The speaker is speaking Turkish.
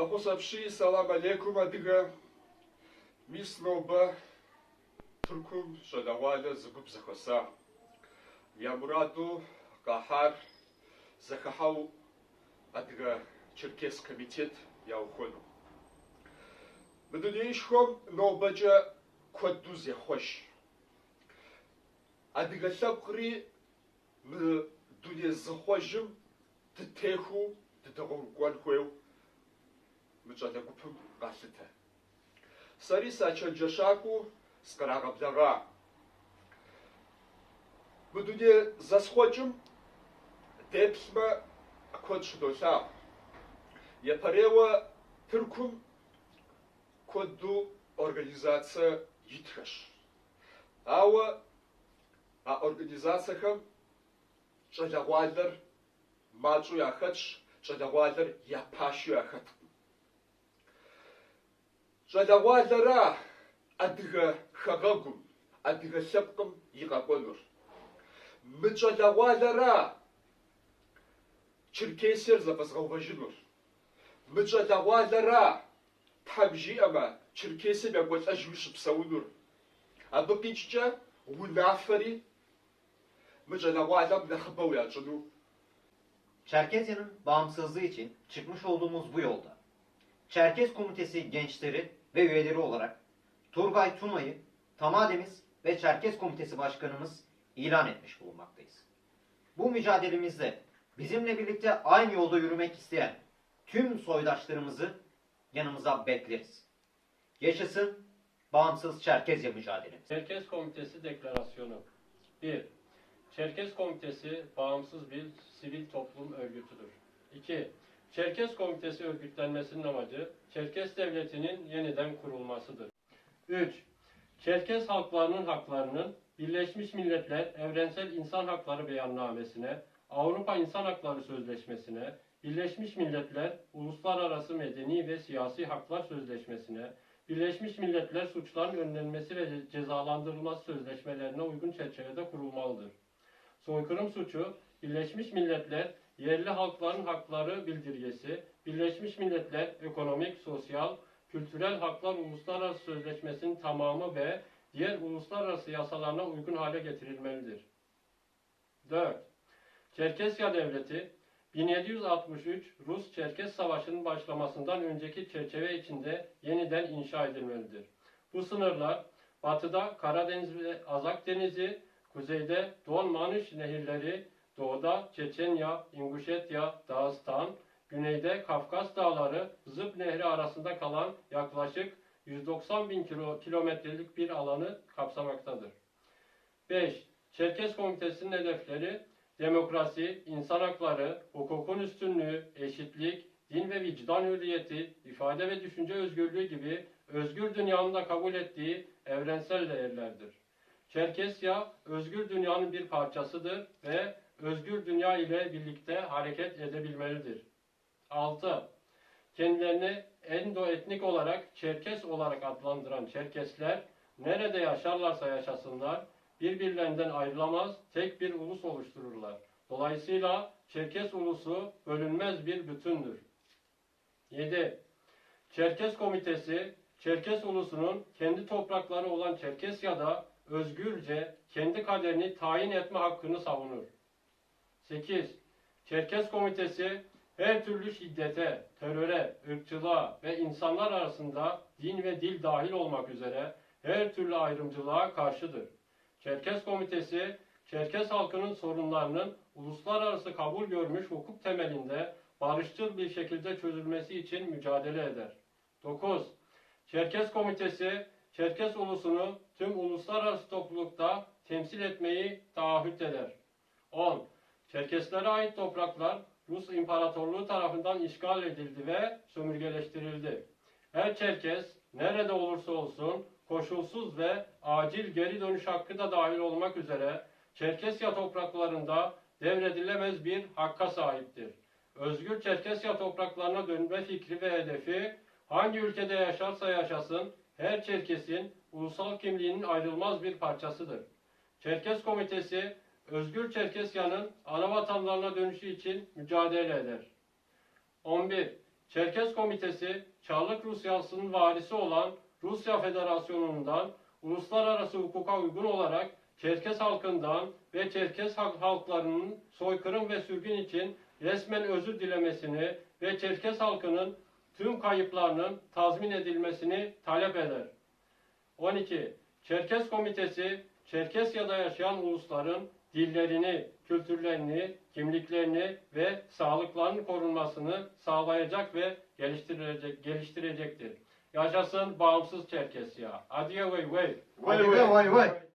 Хахусапши, салам алейкум, адыга. Мис ноба Туркум шадаваля зыгуб захоса. Я мураду кахар захахау адыга Черкес комитет я ухону. Мыдунейшхом нобаджа кваду зехош. Адыга лапкри мы дуне захожим тытеху тытагом кванхуев мыжалэ гупым галъытэ. Сэри сачэнджэщакӏуэу скърагъэблэгъа. Мы дуней зэсхъуэкӏым деплъмэ куэд щыдолъагъу. Епэреуэ Тыркум куэду организацие итхэщ. Ауэ а организациехэм щӏалэгъуалэр мащӏэу яхэтщ, щӏалэгъуалэр япащэу яхэткъым. щӏалэгъуалэра адыгэ хэгъэгум, адыгэ лъэпкъым и къэкӏуэнур. Мы щӏалэгъуалэра Черкесиер зэфӏэзгъэувэжынур. Мы щӏалэгъуалэра Тхьэм жиӏэмэ Черкесием екӏуэлӏэжу щыпсэунур. Абы къикӏкӏэ унафэри мы щӏалэгъуалэм нэхъыбэу ячӏыну Çerkezya'nın bağımsızlığı için çıkmış olduğumuz bu yolda Çerkez Komitesi gençleri ve üyeleri olarak Turgay Tuna'yı Tamademiz ve Çerkez Komitesi Başkanımız ilan etmiş bulunmaktayız. Bu mücadelemizde bizimle birlikte aynı yolda yürümek isteyen tüm soydaşlarımızı yanımıza bekleriz. Yaşasın bağımsız Çerkezya mücadelemiz. Çerkez Komitesi Deklarasyonu 1. Çerkez Komitesi bağımsız bir sivil toplum örgütüdür. 2. Çerkez Komitesi örgütlenmesinin amacı Çerkez Devleti'nin yeniden kurulmasıdır. 3. Çerkez halklarının haklarının Birleşmiş Milletler Evrensel İnsan Hakları Beyannamesine, Avrupa İnsan Hakları Sözleşmesine, Birleşmiş Milletler Uluslararası Medeni ve Siyasi Haklar Sözleşmesine, Birleşmiş Milletler suçların önlenmesi ve cezalandırılması sözleşmelerine uygun çerçevede kurulmalıdır. Soykırım suçu, Birleşmiş Milletler Yerli Halkların Hakları Bildirgesi, Birleşmiş Milletler Ekonomik, Sosyal, Kültürel Haklar Uluslararası Sözleşmesi'nin tamamı ve diğer uluslararası yasalarına uygun hale getirilmelidir. 4. Çerkesya Devleti 1763 Rus-Çerkes Savaşı'nın başlamasından önceki çerçeve içinde yeniden inşa edilmelidir. Bu sınırlar batıda Karadeniz ve Azak Denizi, kuzeyde Don Manış nehirleri, doğuda Çeçenya, İnguşetya, Dağıstan, güneyde Kafkas Dağları, Zıp Nehri arasında kalan yaklaşık 190 bin kilo, kilometrelik bir alanı kapsamaktadır. 5. Çerkes Komitesi'nin hedefleri demokrasi, insan hakları, hukukun üstünlüğü, eşitlik, din ve vicdan hürriyeti, ifade ve düşünce özgürlüğü gibi özgür dünyanın da kabul ettiği evrensel değerlerdir. Çerkesya, özgür dünyanın bir parçasıdır ve özgür dünya ile birlikte hareket edebilmelidir. 6. Kendilerini endoetnik olarak Çerkes olarak adlandıran Çerkesler, nerede yaşarlarsa yaşasınlar, birbirlerinden ayrılamaz tek bir ulus oluştururlar. Dolayısıyla Çerkes ulusu bölünmez bir bütündür. 7. Çerkes Komitesi, Çerkes ulusunun kendi toprakları olan Çerkesya'da özgürce kendi kaderini tayin etme hakkını savunur. 8. Çerkes Komitesi her türlü şiddete, teröre, ırkçılığa ve insanlar arasında din ve dil dahil olmak üzere her türlü ayrımcılığa karşıdır. Çerkes Komitesi, Çerkes halkının sorunlarının uluslararası kabul görmüş hukuk temelinde barışçıl bir şekilde çözülmesi için mücadele eder. 9. Çerkes Komitesi, Çerkes ulusunu tüm uluslararası toplulukta temsil etmeyi taahhüt eder. 10. Çerkeslere ait topraklar Rus İmparatorluğu tarafından işgal edildi ve sömürgeleştirildi. Her Çerkes nerede olursa olsun koşulsuz ve acil geri dönüş hakkı da dahil olmak üzere Çerkesya topraklarında devredilemez bir hakka sahiptir. Özgür Çerkesya topraklarına dönme fikri ve hedefi hangi ülkede yaşarsa yaşasın her Çerkesin ulusal kimliğinin ayrılmaz bir parçasıdır. Çerkes Komitesi Özgür Çerkesya'nın ana vatanlarına dönüşü için mücadele eder. 11. Çerkes Komitesi, Çarlık Rusyası'nın varisi olan Rusya Federasyonu'ndan uluslararası hukuka uygun olarak Çerkes halkından ve Çerkes halk- halklarının soykırım ve sürgün için resmen özür dilemesini ve Çerkes halkının tüm kayıplarının tazmin edilmesini talep eder. 12. Çerkes Komitesi, Çerkesya'da yaşayan ulusların dillerini, kültürlerini, kimliklerini ve sağlıklarının korunmasını sağlayacak ve geliştirecek, geliştirecektir. Yaşasın bağımsız Çerkesya. Adiye vay vay. Hadi be, vay vay.